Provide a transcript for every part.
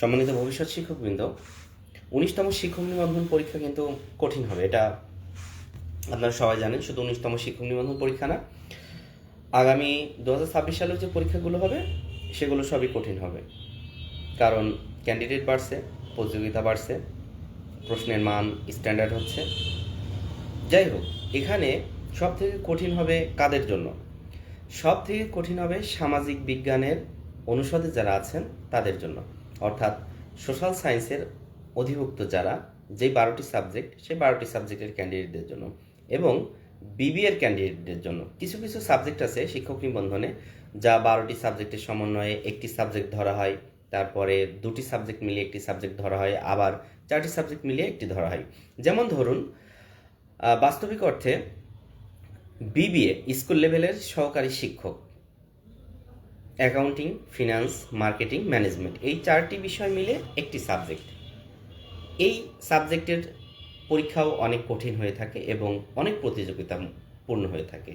সম্মানিত ভবিষ্যৎ শিক্ষকবৃন্দ, উনিশতম শিক্ষক নিবন্ধন পরীক্ষা কিন্তু কঠিন হবে, এটা আপনারা সবাই জানেন, শুধু উনিশতম শিক্ষক নিবন্ধন পরীক্ষা না, আগামী দু হাজার ছাব্বিশ সালের যে পরীক্ষাগুলো হবে, সেগুলো সবই কঠিন হবে। কারণ ক্যান্ডিডেট বাড়ছে, প্রতিযোগিতা বাড়ছে, প্রশ্নের মান স্ট্যান্ডার্ড হচ্ছে। যাই হোক, এখানে সব থেকে কঠিন হবে কাদের জন্য? সব থেকে কঠিন হবে সামাজিক বিজ্ঞানের অনুষদে যারা আছেন, তাদের জন্য। অর্থাৎ সোশ্যাল সায়েন্সের অধিভুক্ত যারা যে বারোটি সাবজেক্ট, সেই বারোটি সাবজেক্টের ক্যান্ডিডেটদের জন্য এবং বিবিএর ক্যান্ডিডেটদের জন্য। কিছু কিছু সাবজেক্ট আছে শিক্ষক নিবন্ধনে, যা বারোটি সাবজেক্টের সমন্বয়ে একটি সাবজেক্ট ধরা হয়, তারপরে দুটি সাবজেক্ট মিলিয়ে একটি সাবজেক্ট ধরা হয়, আবার চারটি সাবজেক্ট মিলিয়ে একটি ধরা হয়। যেমন ধরুন বাস্তবিক অর্থে বিবিএ স্কুল লেভেলের সহকারী শিক্ষক। অ্যাকাউন্টিং, ফিনান্স, মার্কেটিং, ম্যানেজমেন্ট এই চারটি বিষয় মিলে একটি সাবজেক্ট। এই সাবজেক্টের পরীক্ষাও অনেক কঠিন হয়ে থাকে এবং অনেক প্রতিযোগিতাপূর্ণ হয়ে থাকে।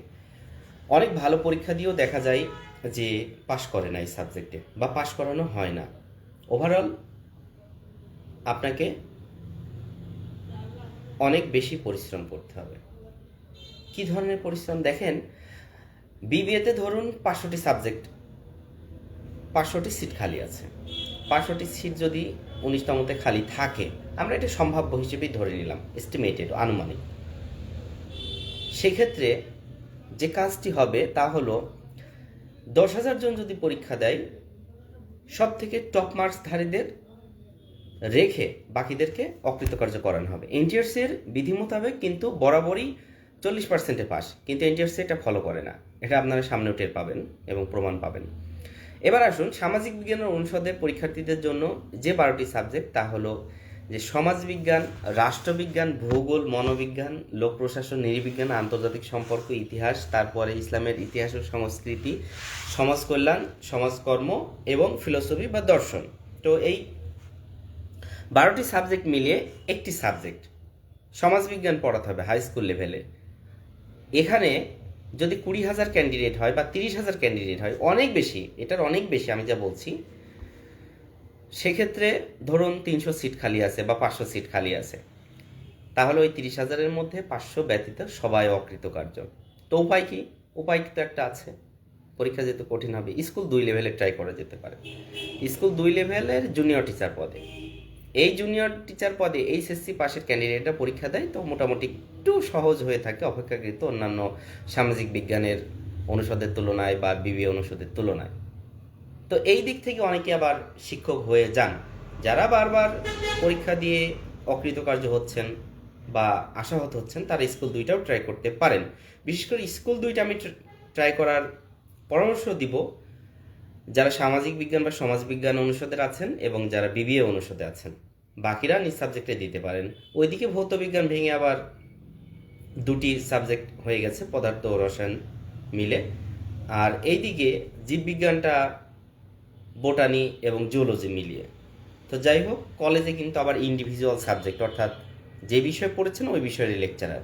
অনেক ভালো পরীক্ষা দিয়েও দেখা যায় যে পাশ করে না এই সাবজেক্টে বা পাশ করানো হয় না। ওভারঅল আপনাকে অনেক বেশি পরিশ্রম করতে হবে। কি ধরনের পরিশ্রম? দেখেন বিবিএতে ধরুন পাঁচশোটি সাবজেক্ট পাঁচশোটি সিট খালি আছে। পাঁচশোটি সিট যদি উনিশতমতে খালি থাকে, আমরা এটা সম্ভাব্য হিসেবেই ধরে নিলাম এস্টিমেটেড আনুমানিক। সেক্ষেত্রে যে কাজটি হবে তা হলো, দশ হাজার জন যদি পরীক্ষা দেয় সব থেকে টপ মার্কসধারীদের রেখে বাকিদেরকে অকৃতকার্য করানো হবে এনটিআরসির বিধি মোতাবেক কিন্তু বরাবরই চল্লিশ পার্সেন্টে পাস কিন্তু এনটিআরসি এটা ফলো করে না। এটা আপনারা সামনেও টের পাবেন এবং প্রমাণ পাবেন। এবার আসুন সামাজিক বিজ্ঞানের অনুষদের পরীক্ষার্থীদের জন্য যে বারোটি সাবজেক্ট, তা হলো যে সমাজবিজ্ঞান, রাষ্ট্রবিজ্ঞান, ভূগোল, মনোবিজ্ঞান লোক প্রশাসন নৃবিজ্ঞান, আন্তর্জাতিক সম্পর্ক, ইতিহাস, তারপরে ইসলামের ইতিহাস ও সংস্কৃতি সমাজ কল্যাণ সমাজকর্ম এবং ফিলোসফি বা দর্শন। তো এই বারোটি সাবজেক্ট মিলিয়ে একটি সাবজেক্ট সমাজবিজ্ঞান পড়াতে হবে হাই স্কুল লেভেলে। এখানে যদি কুড়ি হাজার ক্যান্ডিডেট হয় বা তিরিশ হাজার ক্যান্ডিডেট হয়, অনেক বেশি, এটার অনেক বেশি আমি যা বলছি, সেক্ষেত্রে ধরুন তিনশো সিট খালি আছে বা পাঁচশো সিট খালি আছে, তাহলে ওই তিরিশ হাজারের মধ্যে পাঁচশো ব্যতীত সবাই অকৃতকার্য। তো উপায় কি? উপায় তো একটা আছে। পরীক্ষা যেহেতু কঠিন হবে, স্কুল দুই লেভেলে ট্রাই করা যেতে পারে। স্কুল দুই লেভেলের জুনিয়র টিচার পদে। এই জুনিয়র টিচার পদে এইচএসসি পাশের ক্যান্ডিডেটরা পরীক্ষা দেয়, তো মোটামুটি একটু সহজ হয়ে থাকে অপেক্ষাকৃত অন্যান্য সামাজিক বিজ্ঞানের অনুষদের তুলনায় বা বিবি অনুষদের তুলনায়। তো এই দিক থেকে অনেকে আবার শিক্ষক হয়ে যান, যারা বারবার পরীক্ষা দিয়ে অকৃতকার্য হচ্ছেন বা আশাহত হচ্ছেন, তারা স্কুল দুইটাও ট্রাই করতে পারেন। বিশেষ করে স্কুল দুইটা আমি ট্রাই করার পরামর্শ দিব যারা সামাজিক বিজ্ঞান বা সমাজবিজ্ঞান অনুষদের আছেন এবং যারা বিবিএ অনুষদে আছেন, বাকিরা নিজ সাবজেক্টে দিতে পারেন। ওইদিকে ভৌত বিজ্ঞান ভেঙে আবার দুটি সাবজেক্ট হয়ে গেছে, পদার্থ ও রসায়ন মিলে। আর এইদিকে জীববিজ্ঞানটা বোটানি এবং জুওলজি মিলিয়ে। তো যাই হোক, কলেজে কিন্তু আবার ইন্ডিভিজুয়াল সাবজেক্ট, অর্থাৎ যে বিষয় পড়েছেন ওই বিষয়ের লেকচারার।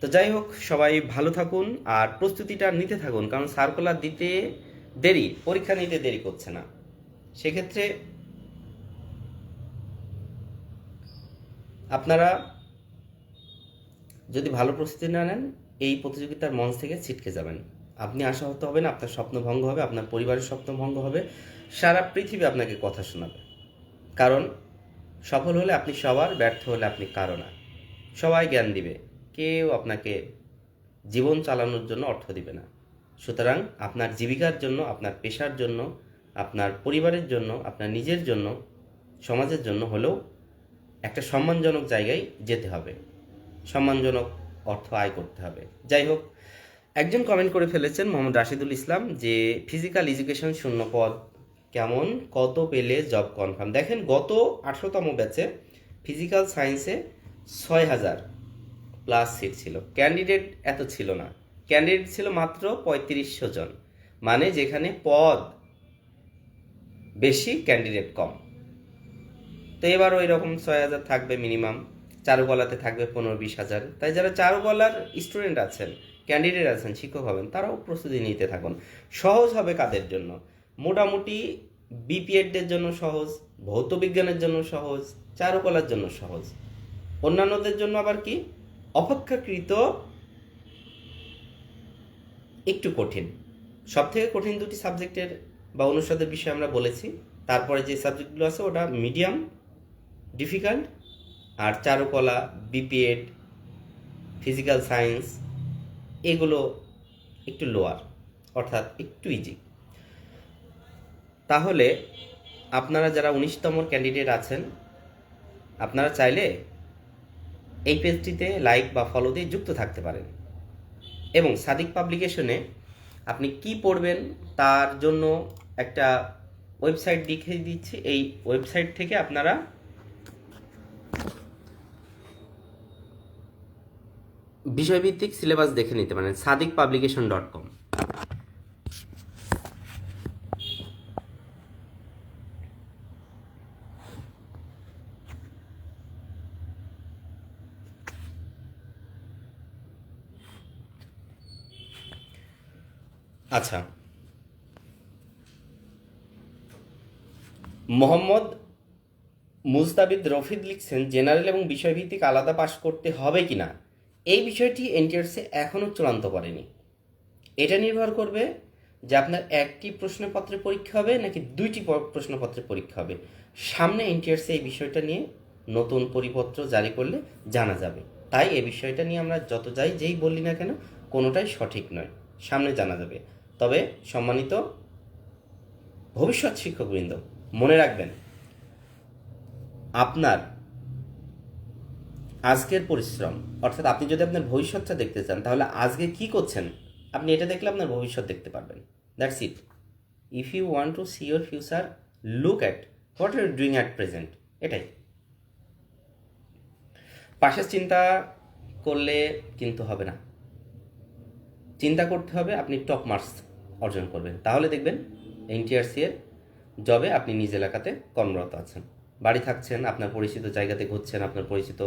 তো যাই হোক, সবাই ভালো থাকুন আর প্রস্তুতিটা নিতে থাকুন, কারণ সার্কুলার দিতে দেরি, পরীক্ষা নিতে দেরি করছে না। সেক্ষেত্রে আপনারা যদি ভালো প্রস্তুতি না নেন, এই প্রতিযোগিতার মঞ্চ থেকে ছিটকে যাবেন। আপনি আশাহত হবেন, আপনার স্বপ্ন ভঙ্গ হবে, আপনার পরিবারের স্বপ্ন ভঙ্গ হবে, সারা পৃথিবী আপনাকে কথা শোনাবে। কারণ সফল হলে আপনি সবার, ব্যর্থ হলে আপনি কারও না। সবাই জ্ঞান দিবে। কেউ আপনাকে জীবন চালানোর জন্য অর্থ দিবে না। সুতরাং আপনার জীবিকার জন্য, আপনার পেশার জন্য, আপনার পরিবারের জন্য, আপনার নিজের জন্য, সমাজের জন্য হলেও একটা সম্মানজনক জায়গায় যেতে হবে। সম্মানজনক অর্থ আয় করতে হবে। যাই হোক, একজন কমেন্ট করে ফেলেছেন মোহাম্মদ রাশিদুল ইসলাম যে ফিজিক্যাল এডুকেশন শূন্য পদ কেমন? কত পেলে জব কনফার্ম দেখেন, গত আঠারোতম ব্যাচে ফিজিক্যাল সায়েন্সে ছয় হাজার। প্লাস সিট ছিল। ক্যান্ডিডেট এত ছিল না। ক্যান্ডিডেট ছিল মাত্র পঁয়ত্রিশশো জন। মানে যেখানে পদ বেশি ক্যান্ডিডেট কম। তো এবার ওই রকম ছয় হাজার থাকবে মিনিমাম চারুকলাতে থাকবে পনেরো বিশ হাজার। তাই যারা চারুকলার স্টুডেন্ট আছেন ক্যান্ডিডেট আছেন, শিক্ষক হবেন, তারাও প্রস্তুতি নিতে থাকুন। সহজ হবে কাদের জন্য? মোটামুটি বিপিএডদের জন্য সহজ, ভৌত বিজ্ঞানের জন্য সহজ, চারুকলার জন্য সহজ। অন্যান্যদের জন্য আবার কি? অপেক্ষাকৃত একটু কঠিন। সব থেকে কঠিন দুটি সাবজেক্টের বা অনুষদের বিষয়ে আমরা বলেছি। তারপরে যে সাবজেক্টগুলো আছে ওটা মিডিয়াম, ডিফিকাল্ট আর চারুকলা, বিপিএড, ফিজিক্যাল সায়েন্স, এগুলো একটু লোয়ার, অর্থাৎ একটু ইজি তাহলে আপনারা যারা উনিশতম ক্যান্ডিডেট আছেন, আপনারা চাইলে এই পেজটিতে লাইক বা ফলো দিয়ে যুক্ত থাকতে পারেন। এবং সাদিক পাবলিকেশনে আপনি কি পড়বেন তার জন্য একটা ওয়েবসাইট দেখিয়ে দিচ্ছি। এই ওয়েবসাইট থেকে আপনারা বিষয়ভিত্তিক সিলেবাস দেখে নিতে পারেন, সাদিক পাবলিকেশন ডট কম আচ্ছা। মোহাম্মদ মুস্তাবিদ রফিদ লিখছেন, জেনারেল এবং বিষয়ভিত্তিক আলাদা পাশ করতে হবে কিনা এই বিষয়টি এনটিআরসি এখনও চূড়ান্ত করেনি। এটা নির্ভর করবে যে আপনার একটি প্রশ্নপত্রের পরীক্ষা হবে নাকি দুইটি প- প্রশ্নপত্রের পরীক্ষা হবে। সামনে এনটিআরসি এই বিষয়টা নিয়ে নতুন পরিপত্র জারি করলে জানা যাবে। তাই এই বিষয়টা নিয়ে আমরা যত যাই যেই বললি না কেন, কোনোটাই সঠিক নয়। সামনে জানা যাবে। তবে সম্মানিত ভবিষ্যৎ শিক্ষকবৃন্দ, মনে রাখবেন, আপনার আজকের পরিশ্রম, অর্থাৎ আপনি যদি আপনার ভবিষ্যৎটা দেখতে চান, তাহলে আজকে কি করছেন? আপনি এটা দেখলে আপনার ভবিষ্যৎ দেখতে পারবেন। That's it if you want to see your future look at what you're doing at present এটাই। পাশের চিন্তা করলে কিন্তু হবে না। চিন্তা করতে হবে আপনি টপ মার্কস অর্জন করবেন। তাহলে দেখবেন এনটিআরসি এর জবে আপনি নিজ এলাকাতে কর্মরত আছেন। বাড়ি থাকছেন, আপনার পরিচিত জায়গাতে ঘুরছেন, আপনার পরিচিত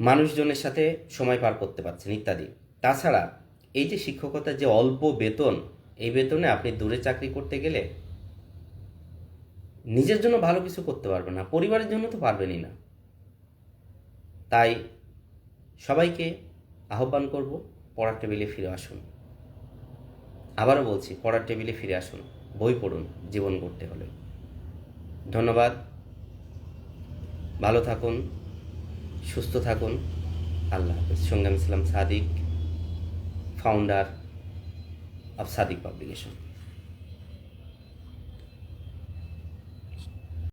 মানুষজনের সাথে সময় পার করতে পারছেন ইত্যাদি। তাছাড়া এই যে শিক্ষকতার যে অল্প বেতন, এই বেতনে আপনি দূরে চাকরি করতে গেলে নিজের জন্য ভালো কিছু করতে পারবেন না, পরিবারের জন্য তো পারবেনই না। তাই সবাইকে আহ্বান করব, পড়ার টেবিলে ফিরে আসুন। আবারও বলছি, পড়ার টেবিলে ফিরে আসুন, বই পড়ুন জীবন করতে হলে। ধন্যবাদ। ভালো থাকুন, সুস্থ থাকুন। আল্লাহ হাফেজ। আমি ছিলাম Sadiq founder of Sadiq publication